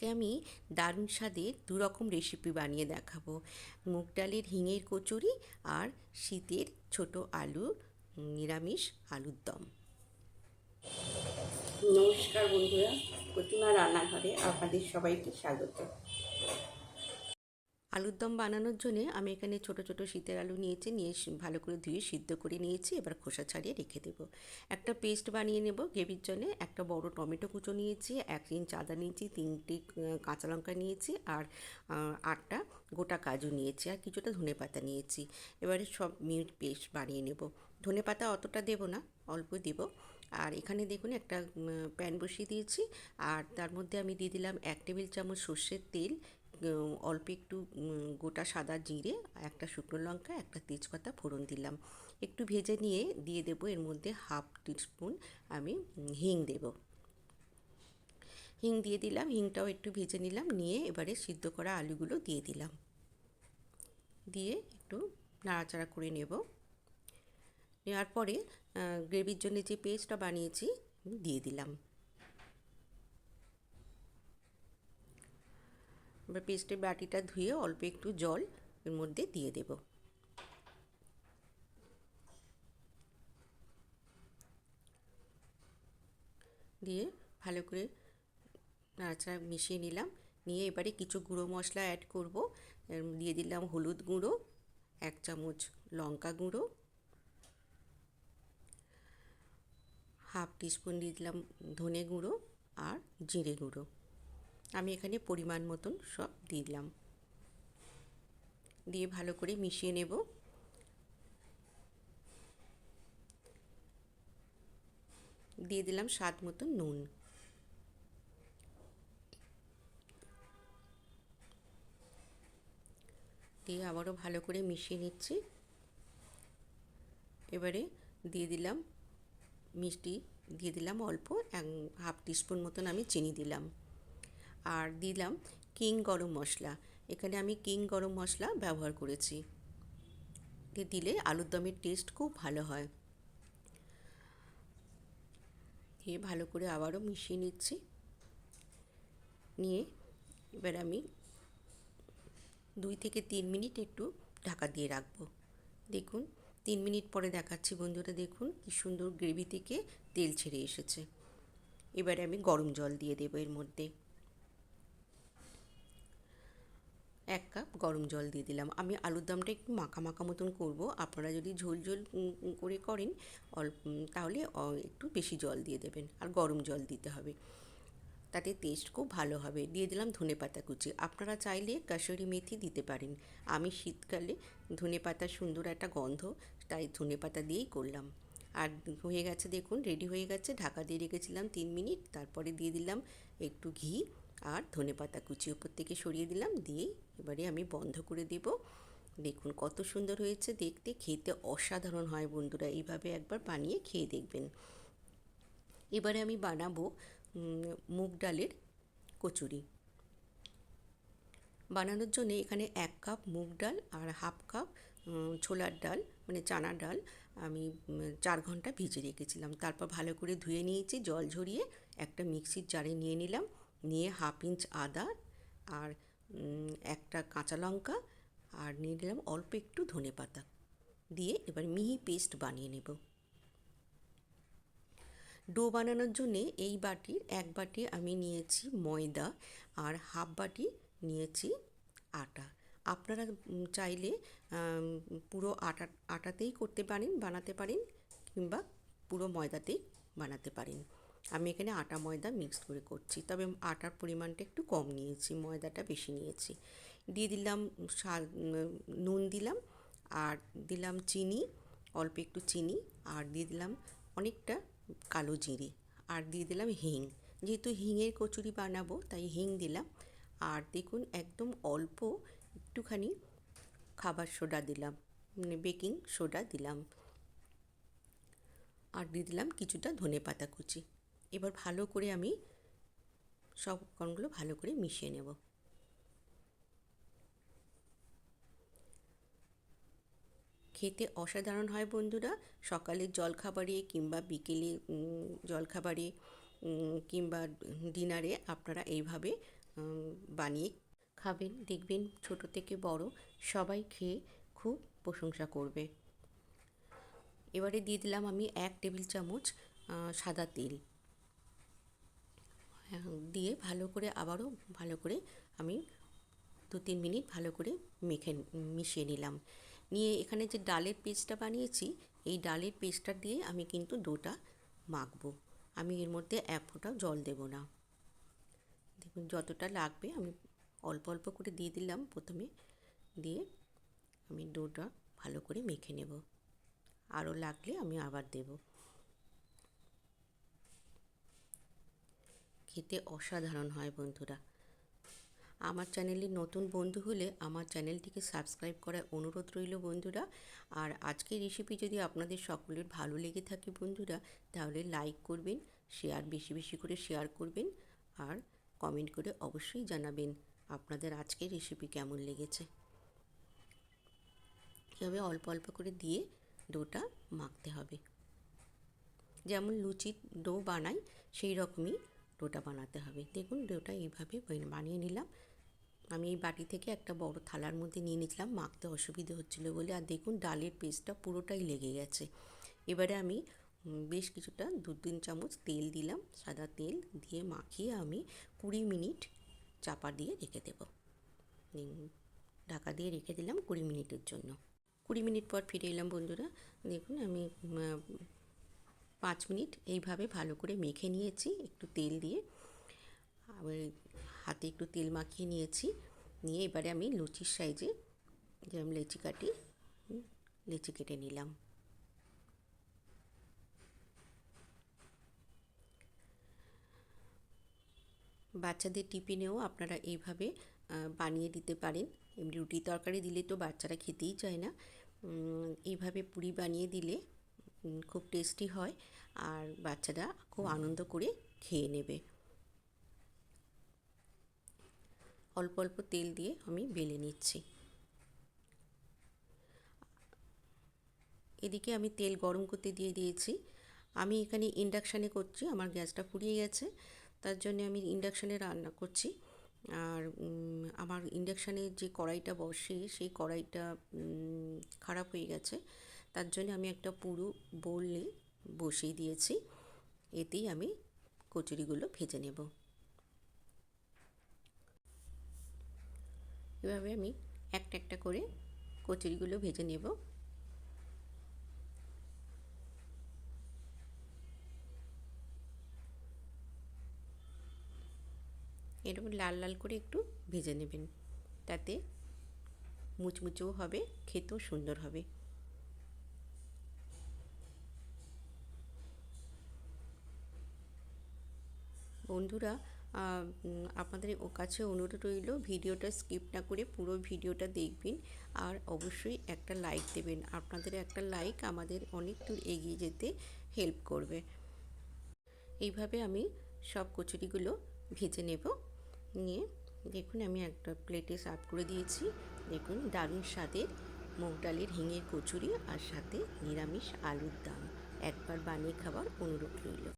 আজকে আমি দারুণ স্বাদের দুরকম রেসিপি বানিয়ে দেখাবো। মুগ ডালের হিঙের কচুরি আর শীতের ছোট আলু, নিরামিষ আলুর দম। নমস্কার বন্ধুরা, প্রতিমা রান্নাঘরে আপনাদের সবাইকে স্বাগত। আলুর দম বানানোর জন্য আমি এখানে ছোট ছোট শীতের আলু নিয়েছি, নিয়ে ভালো করে ধুয়ে সিদ্ধ করে নিয়েছি, এবার খোসা ছাড়িয়ে রেখে দেবো। একটা পেস্ট বানিয়ে নেব গ্রেভির জন্য, একটা বড় টমেটো কুচো নিয়েছি, এক ইঞ্চ আদা নিয়েছি, তিনটি কাঁচা লঙ্কা নিয়েছি, আর আটটা গোটা কাজু নিয়েছি, আর কিছুটা ধনে পাতা নিয়েছি। এবারে সব মিট পেস্ট বানিয়ে নেব। ধনে পাতা অতটা দেবো না, অল্প দেব। আর এখানে দেখুন একটা প্যান বসিয়ে দিয়েছি, আর তার মধ্যে আমি দিয়ে দিলাম এক টেবিল চামচ সর্ষের তেল অল্প একটু গোটা সাদা জিরে, একটা শুকনো লঙ্কা, একটা তেজপাতা ফোড়ন দিলাম। একটু ভেজে নিয়ে দিয়ে দেবো, এর মধ্যে হাফ টিস্পুন আমি হিং দেব। হিং দিয়ে দিলাম, হিংটাও একটু ভেজে নিলাম, নিয়ে এবারে সিদ্ধ করা আলুগুলো দিয়ে দিলাম। দিয়ে একটু নাড়াচাড়া করে নেব। নেওয়ার পরে গ্রেভির জন্য যে পেস্টটা বানিয়েছি, দিয়ে দিলাম। এবার পেস্টের বাটিটা ধুয়ে অল্প একটু জল এর মধ্যে দিয়ে দেব। দিয়ে ভালো করে নাড়াচাড়া মিশিয়ে নিলাম। নিয়ে এবারে কিছু গুঁড়ো মশলা অ্যাড করব। দিয়ে দিলাম হলুদ গুঁড়ো, এক চামচ লঙ্কা গুঁড়ো, হাফ টিস্পুন দিয়ে দিলাম ধনে গুঁড়ো আর জিরে গুঁড়ো। আমি এখানে পরিমাণ মতন সব দিয়ে দিলাম। দিয়ে ভালো করে মিশিয়ে নেব। দিয়ে দিলাম স্বাদ মতন নুন। দিয়ে আবারও ভালো করে মিশিয়ে নিচ্ছি। এবারে দিয়ে দিলাম মিষ্টি, দিয়ে দিলাম অল্প এক হাফ টিস্পুন মতন আমি চিনি দিলাম। আর দিলাম কিং গরম মশলা। এখানে আমি কিং গরম মশলা ব্যবহার করেছি। দিলে আলুর দমের টেস্ট খুব ভালো হয়। দিয়ে ভালো করে আবারও মিশিয়ে নিচ্ছি। নিয়ে এবার আমি দুই থেকে তিন মিনিট একটু ঢাকা দিয়ে রাখব। দেখুন, তিন মিনিট পরে দেখাচ্ছি বন্ধুরা, দেখুন কি সুন্দর গ্রেভি থেকে তেল ছেড়ে এসেছে। এবারে আমি গরম জল দিয়ে দেবো এর মধ্যে। এক কাপ গরম জল দিয়ে দিলাম। আমি আলুর দমটা একটু মাখা মাখা মতন করব। আপনারা যদি ঝোল ঝোল করে করেন, অল্প তাহলে একটু বেশি জল দিয়ে দেবেন। আর গরম জল দিতে হবে। তাতে টেস্ট খুব ভালো হবে। দিয়ে দিলাম ধনে পাতা কুচি। আপনারা চাইলে কাসুরি মেথি দিতে পারেন। আমি শীতকালে ধনে পাতার সুন্দর একটা গন্ধ, তাই ধনে পাতা দিয়েই করলাম। আর হয়ে গেছে দেখুন রেডি হয়ে গেছে। ঢাকা দিয়ে রেখেছিলাম তিন মিনিট। তারপরে দিয়ে দিলাম একটু ঘি। আর ধনে পাতা কুচি উপর থেকে সরিয়ে দিলাম, দিয়ে এবারে আমি বন্ধ করে দেব। দেখুন কত সুন্দর হয়েছে দেখতে, খেতে অসাধারণ হয় বন্ধুরা, এইভাবে একবার বানিয়ে খেয়ে দেখবেন। এবারে আমি বানাবো মুগ ডালের কচুরি। বানানোর জন্য এখানে এক কাপ মুগ ডাল আর হাফ কাপ ছোলার ডাল মানে চানা ডাল আমি চার ঘণ্টা ভিজে রেখেছিলাম। তারপর ভালো করে ধুয়ে নিয়েছি, জল ঝরিয়ে একটা মিক্সির জারে নিয়ে নিলাম। নিয়ে হাফ ইঞ্চ আদা আর একটা কাঁচা লঙ্কা আর নিয়ে নিলাম অল্প একটু ধনে পাতা দিয়ে এবার মিহি পেস্ট বানিয়ে নেব। ডো বানানোর জন্যে এই বাটির এক বাটি আমি নিয়েছি ময়দা আর হাফ বাটি নিয়েছি আটা। আপনারা চাইলে পুরো আটা, আটাতেই করতে পারেন, বানাতে পারেন কিংবা পুরো ময়দাতেই বানাতে পারেন। আমি এখানে আটা ময়দা মিক্স করে করছি। তবে আটার পরিমাণটা একটু কম নিয়েছি, ময়দাটা বেশি নিয়েছি। দিয়ে দিলাম নুন দিলাম আর দিলাম চিনি, অল্প একটু চিনি আর দিয়ে দিলাম অনেকটা কালো জিরে আর দিয়ে দিলাম হিং। যেহেতু হিঙের কচুরি বানাবো, তাই হিং দিলাম। আর দেখুন একদম অল্প একটুখানি খাবার সোডা দিলাম মানে বেকিং সোডা দিলাম। আর দিয়ে দিলাম কিছুটা ধনে পাতা কুচি। এবার ভালো করে আমি সব উপকরণগুলো ভালো করে মিশিয়ে নেব। খেতে অসাধারণ হয় বন্ধুরা। সকালের জলখাবারে কিংবা বিকেলে জলখাবারে কিংবা ডিনারে আপনারা এইভাবে বানিয়ে খাবেন, দেখবেন ছোট থেকে বড় সবাই খেয়ে খুব প্রশংসা করবে। এবারে দিয়ে দিলাম আমি এক টেবিল চামচ সাদা তেল। দিয়ে ভালো করে আবারও ভালো করে আমি দু তিন মিনিট ভালো করে মেখে, মিশিয়ে নিলাম। নিয়ে এখানে যে ডালের পেস্টটা বানিয়েছি, এই ডালের পেস্টটা দিয়ে আমি কিন্তু ডোটা মাখবো। আমি এর মধ্যে এক ফোঁটাও জল দেব না। দেখুন, যতটা লাগবে আমি অল্প অল্প করে দিয়ে দিলাম প্রথমে। দিয়ে আমি ডোটা ভালো করে মেখে নেব। আরও লাগলে আমি আবার দেবো। খেতে অসাধারণ হয় বন্ধুরা। আমার চ্যানেলে নতুন বন্ধু হলে আমার চ্যানেলটিকে সাবস্ক্রাইব করার অনুরোধ রইল বন্ধুরা। আর আজকের রেসিপি যদি আপনাদের সকলের ভালো লেগে থাকে বন্ধুরা, তাহলে লাইক করবেন শেয়ার বেশি বেশি করে শেয়ার করবেন, আর কমেন্ট করে অবশ্যই জানাবেন আপনাদের আজকের রেসিপি কেমন লেগেছে। এভাবে অল্প অল্প করে দিয়ে ডোটা মাখতে হবে। যেমন লুচির ডো বানাই সেই রকমই ডোটা বানাতে হবে। দেখুন ডোটা এইভাবে বানিয়ে নিলাম। আমি এই বাটি থেকে একটা বড় থালার মধ্যে নিয়ে নিয়েছিলাম, মাখতে অসুবিধে হচ্ছিল বলে। আর দেখুন ডালের পেস্টটা পুরোটাই লেগে গেছে। এবারে আমি বেশ কিছুটা দু তিন চামচ তেল দিলাম, সাদা তেল দিয়ে মাখিয়ে আমি কুড়ি মিনিট চাপা দিয়ে রেখে দেবো। ঢাকা দিয়ে রেখে দিলাম কুড়ি মিনিটের জন্য। কুড়ি মিনিট পর ফিরে এলাম বন্ধুরা। দেখুন আমি পাঁচ মিনিট এইভাবে ভালো করে মেখে নিয়েছি, একটু তেল দিয়ে। আবার হাতে একটু তেল মাখিয়ে নিয়েছি। নিয়ে এবারে আমি লুচির সাইজে যেরকম লেচি কাটি লেচি কেটে নিলাম। বাচ্চাদের টিফিনেও আপনারা এইভাবে বানিয়ে দিতে পারেন। এমনি রুটি তরকারি দিলে তো বাচ্চারা খেতেই চায় না। এইভাবে পুরি বানিয়ে দিলে খুব টেস্টি হয় আর বাচ্চারা খুব আনন্দ করে খেয়ে নেবে। অল্প অল্প তেল দিয়ে আমি বেলে নিচ্ছি। এদিকে আমি তেল গরম করতে দিয়ে দিয়েছি। আমি এখানে ইন্ডাকশানে করছি আমার গ্যাসটা ফুরিয়ে গেছে। তার জন্য আমি ইন্ডাকশানে রান্না করছি। আর আমার ইন্ডাকশানে যে কড়াইটা বসে সেই কড়াইটা খারাপ হয়ে গেছে। তার জন্য আমি একটা পুরো বোলে বসিয়ে দিয়েছি। এতেই আমি কচুরিগুলো ভেজে নেব। এভাবে আমি একটা একটা করে কচুরিগুলো ভেজে নেব। এরকম লাল লাল করে একটু ভেজে নেবেন। তাতে মুচমুচেও হবে, খেতেও সুন্দর হবে। বন্ধুরা আপনাদের ও কাছে অনুরোধ রইল ভিডিওটা স্কিপ না করে পুরো ভিডিওটা দেখবেন আর অবশ্যই একটা লাইক দেবেন। আপনাদের একটা লাইক আমাদের অনেক দূর এগিয়ে যেতে হেল্প করবে। এইভাবে আমি সব কচুরিগুলো ভেজে নেব। নিয়ে দেখুন আমি একটা প্লেটে সার্ভ করে দিয়েছি। দেখুন দারুণ স্বাদের মুগ ডালের হিঙের কচুরি আর সাথে নিরামিষ আলুর দাম। একবার বানিয়ে খাবার অনুরোধ রইল।